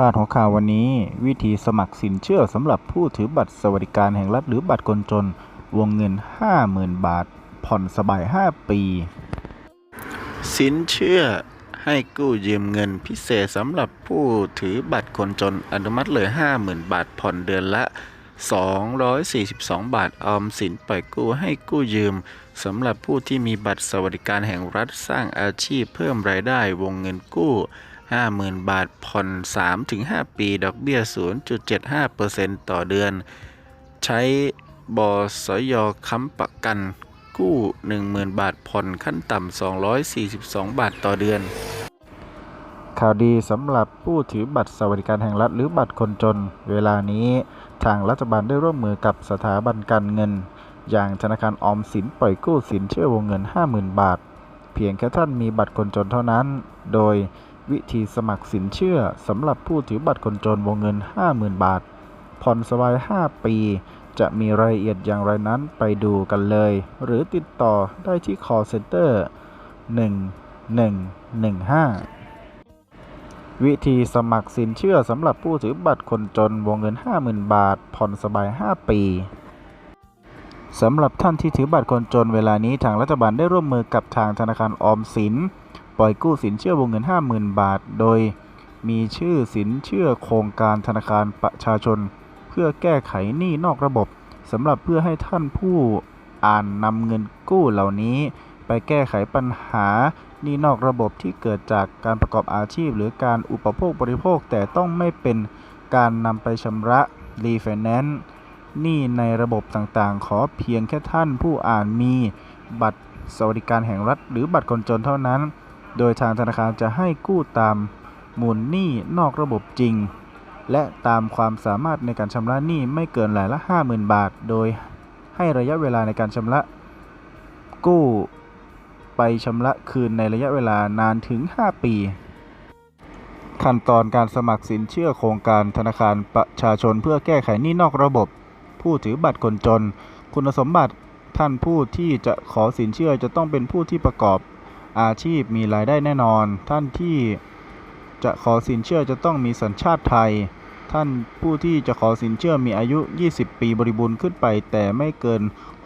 พาดหัวข่าววันนี้ วิธีสมัครสินเชื่อสำหรับผู้ถือบัตรสวัสดิการแห่งรัฐหรือบัตรคนจน วงเงิน 50,000 บาท ผ่อนสบาย 5 ปี สินเชื่อให้กู้ยืมเงินพิเศษสำหรับผู้ถือบัตรคนจนอนุมัติเลย 50,000 บาท ผ่อนเดือนละ 242 บาท ออมสินปล่อยกู้ให้กู้ยืมสำหรับผู้ที่มีบัตรสวัสดิการแห่งรัฐสร้างอาชีพเพิ่มรายได้วงเงินกู้ 50,000 บาทผ่อน 3-5 ปี ดอกเบี้ย 0.75%ต่อเดือน ใช้บสยค้ำประกัน กู้ 10,000 บาทผ่อนขั้นต่ำ 242 บาทต่อเดือน ข่าวดีสำหรับผู้ถือบัตรสวัสดิการแห่งรัฐหรือบัตรคนจน เวลานี้ทางรัฐบาลได้ร่วมมือกับสถาบันการเงิน อย่างธนาคารออมสินปล่อยกู้สินเชื่อวงเงิน 50,000 บาท เพียงแค่ท่านมีบัตรคนจนเท่านั้น โดย วิธีสมัครสินเชื่อสำหรับผู้ถือบัตรคนจนวงเงิน 50,000 บาท ผ่อนสบาย 5 ปี จะมีรายละเอียดอย่างไรนั้นไปดูกันเลย หรือติดต่อได้ที่ call center 1115 วิธีสมัครสินเชื่อสำหรับผู้ถือบัตรคนจนวงเงิน 50,000 บาท ผ่อนสบาย 5 ปี สำหรับท่านที่ถือบัตรคนจนเวลานี้ทางรัฐบาลได้ร่วมมือกับทางธนาคารออมสิน ปล่อยกู้สินเชื่อวงเงิน 50,000 บาท โดยมีชื่อสินเชื่อโครงการธนาคารประชาชน เพื่อแก้ไขหนี้นอกระบบสำหรับเพื่อให้ท่านผู้อ่านนำเงินกู้เหล่านี้ ไปแก้ไขปัญหาหนี้นอกระบบที่เกิดจากการประกอบอาชีพ หรือการอุปโภคบริโภคแต่ต้องไม่เป็นการนำไปชำระรีไฟแนนซ์ หนี้ในระบบต่างๆ ขอเพียงแค่ท่านผู้อ่านมีบัตรสวัสดิการแห่งรัฐ หรือบัตรคนจนเท่านั้น โดยทางธนาคารจะให้กู้ตามมูลหนี้นอกระบบจริง และตามความสามารถในการชำระหนี้ไม่เกินรายละ 50,000 บาท โดยให้ระยะเวลาในการชำระกู้ไปชำระคืนในระยะเวลานานถึง 5 ปี ขั้นตอนการสมัครสินเชื่อโครงการธนาคารประชาชนเพื่อแก้ไขหนี้นอกระบบ ผู้ถือบัตรคนจน คุณสมบัติท่านผู้ที่จะขอสินเชื่อจะต้องเป็นผู้ที่ประกอบอาชีพมีรายได้แน่นอน ท่านที่จะขอสินเชื่อจะต้องมีสัญชาติไทย ท่านผู้ที่จะขอสินเชื่อมีอายุ 20 ปีบริบูรณ์ขึ้นไป แต่ไม่เกิน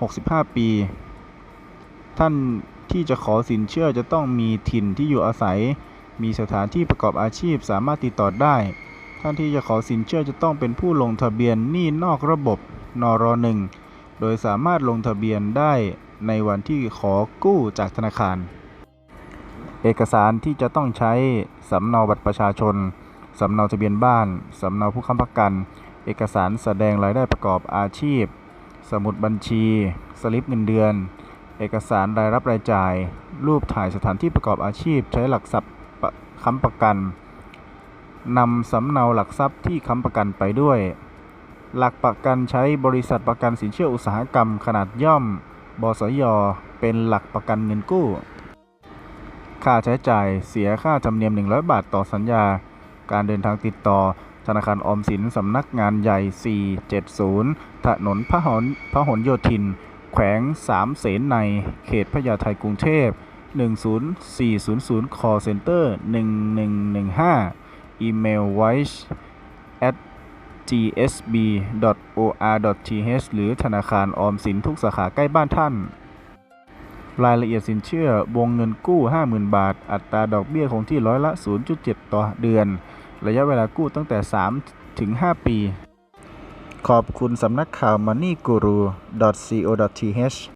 65 ปี ท่านที่จะขอสินเชื่อจะต้องมีถิ่นที่อยู่อาศัย มีสถานที่ประกอบอาชีพสามารถติดต่อได้ ท่านที่จะขอสินเชื่อจะต้องเป็นผู้ลงทะเบียนหนี้นอกระบบ นรหนึ่งโดยสามารถลงทะเบียนได้ในวันที่ขอกู้จากธนาคาร เอกสารที่จะต้องใช้สำเนาบัตรประชาชน สำเนาทะเบียนบ้าน สำเนาผู้ค้ำประกัน เอกสารแสดงรายได้ประกอบอาชีพ สมุดบัญชี สลิปเงินเดือน เอกสารรายรับรายจ่าย รูปถ่ายสถานที่ประกอบอาชีพ ใช้หลักทรัพย์ค้ำประกันนำสำเนาหลักทรัพย์ที่ค้ำประกันไปด้วย หลักประกันใช้บริษัทประกันสินเชื่ออุตสาหกรรมขนาดย่อม บสย เป็นหลักประกันเงินกู้ ค่าใช้จ่ายเสียค่าธรรมเนียม 100 บาทต่อสัญญา การเดินทางติดต่อ ธนาคารออมสินสำนักงานใหญ่ 470 ถนนพหลพหลโยธิน แขวงสามเสนใน เขตพญาไทกรุงเทพ 10400 call center 1115 อีเมล wise at gsb.or.th หรือธนาคารออมสินทุกสาขาใกล้บ้านท่าน รายละเอียดสินเชื่อวงเงินกู้ 50,000 บาท อัตราดอกเบี้ยคงที่ร้อยละ 0.7 ต่อเดือน ระยะเวลากู้ตั้งแต่ 3 ถึง 5 ปี ขอบคุณสำนักข่าว moneyguru.co.th